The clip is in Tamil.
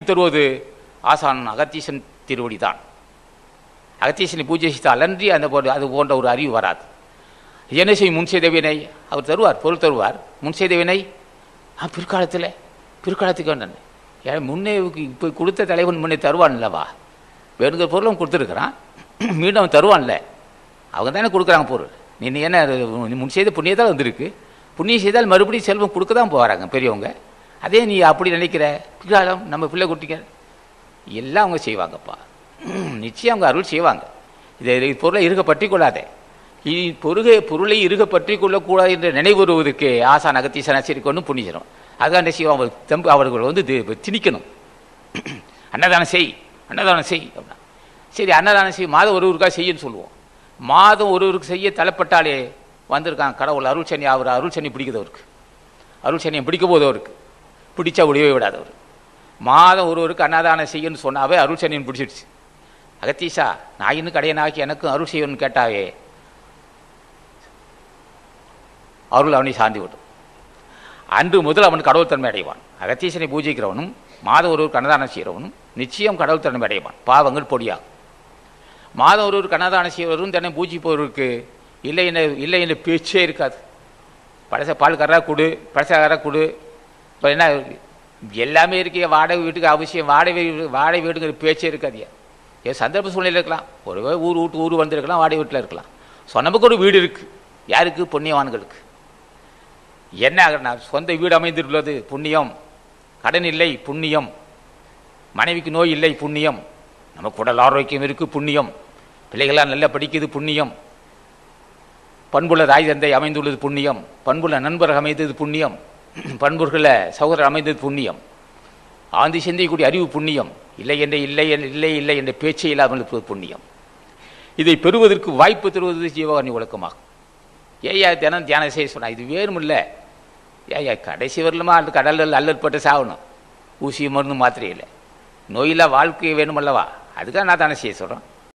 தருவது ஆசான் அகத்தீசன் திருவடி தான். அகத்தீசனை பூஜை செய்தால் அன்றி அந்த போன்ற அது போன்ற ஒரு அறிவு வராது. என்ன செய்யும் முன் செய்த வினை அவர் தருவார் பொருள் தருவார். முன் செய்த வினை ஆ பிற்காலத்தில் பிற்காலத்துக்கு வேண்டாம். ஏன் முன்னே இப்போ கொடுத்த தலைவன் முன்னே தருவான்லவா வேணுங்கிற பொருளும் கொடுத்துருக்குறான். மீண்டும் அவன் தருவான்ல. அவங்க தானே கொடுக்குறாங்க பொருள். நீ என்ன அது முன் செய்த புண்ணியத்தால் வந்திருக்கு. புண்ணியம் செய்தால் மறுபடியும் செல்வம் கொடுக்க தான் போகிறாங்க பெரியவங்க. அதே நீ அப்படி நினைக்கிற? பிற்காலம் நம்ம பிள்ளை குட்டிங்க எல்லாம் அவங்க செய்வாங்கப்பா. நிச்சயம் அவங்க அருள் செய்வாங்க. இதை பொருளை இருக்க பற்றி கொள்ளாதே பொருகை பொருளை இருக பற்றி கொள்ளக்கூடாது என்று நினைவுறுவதற்கு ஆசான் அகத்தீசன் ஆச்சரிக்கணும் புண்ணியரும். அதுதான் செய்வோம் அவர் தம்பு அவர்கள் வந்து திணிக்கணும். அன்னதானம் செய் அன்னதானம் செய் அப்படின்னா. சரி அன்னதானம் செய் மாதம் ஒருவருக்காக செய்யன்னு சொல்லுவோம். மாதம் ஒருவருக்கு செய்ய தலைப்பட்டாலே வந்திருக்காங்க கடவுள். அருள் சனி அவர் அருள் சனி பிடிக்குது அவருக்கு. அருள் சனியை பிடிக்க போது அவருக்கு. பிடிச்சா ஒழிவே விடாதவர் மாதம் ஒருவருக்கு அன்னதானம் செய்யணும்னு சொன்னாவே அருள் சனியன் பிடிச்சிடுச்சு. அகத்தீஷா நான் இன்னும் கடையனாக்கி எனக்கும் அருள் செய்யணும்னு கேட்டாவே அருள் அவனை சார்ந்து விடும். அன்று முதல் அவன் கடவுள் தன்மை அடைவான். அகத்தீசனை பூஜிக்கிறவனும் மாதம் ஒருவருக்கு அன்னதானம் செய்கிறவனும் நிச்சயம் கடவுள் தன்மை அடைவான். பாவங்கள் பொடியாகும். மாதம் ஒருவருக்கு அன்னதானம் செய்வரும் தன்னை பூஜிப்பவருக்கு இல்லை என்ன இல்லை என்ன பேச்சே இருக்காது. பழச பால் கறா கொடு பழச கறா கொடு இப்போ என்ன எல்லாமே இருக்கே வாடகை வீட்டுக்கு அவசியம் வாடகை வீடு வாடகை வீட்டுங்கிற பேச்சே இருக்காது. ஏன் சந்தர்ப்ப சூழ்நிலை இருக்கலாம். ஒரு ஊர் வீட்டு ஊர் வந்திருக்கலாம் வாடகை வீட்டில் இருக்கலாம். ஸோ நமக்கு ஒரு வீடு இருக்குது யாருக்கு? புண்ணியவான்களுக்கு. என்ன ஆகுறனா சொந்த வீடு அமைந்துள்ளது புண்ணியம். கடன் இல்லை புண்ணியம். மனைவிக்கு நோய் இல்லை புண்ணியம். நமக்கு உடல் ஆரோக்கியம் இருக்குது புண்ணியம். பிள்ளைகளாக நல்லா படிக்குது புண்ணியம். பண்புள்ள தாய் தந்தை அமைந்துள்ளது புண்ணியம். பண்புள்ள நண்பர்கள் அமைந்தது புண்ணியம். பண்புகளை சகோதரர் அமைந்தது புண்ணியம். ஆந்தி சிந்திக்கக்கூடிய அறிவு புண்ணியம். இல்லை என்ற இல்லை இல்லை இல்லை என்ற பேச்சை இல்லாமல் இருப்பது புண்ணியம். இதை பெறுவதற்கு வாய்ப்பு தருவது ஜீவகாரணி ஒழுக்கமாகும். ஏயா தினம் தியானம் செய்ய சொன்னா இது வேணுமில்ல ஏயா கடைசி வரலுமா? அது கடலில் அல்லற்பட்டு சாகணும். ஊசி மருந்து மாத்திரையில் நோயில்லா வாழ்க்கை வேணுமல்லவா? அதுக்காக நான் தானே செய்ய சொல்கிறேன்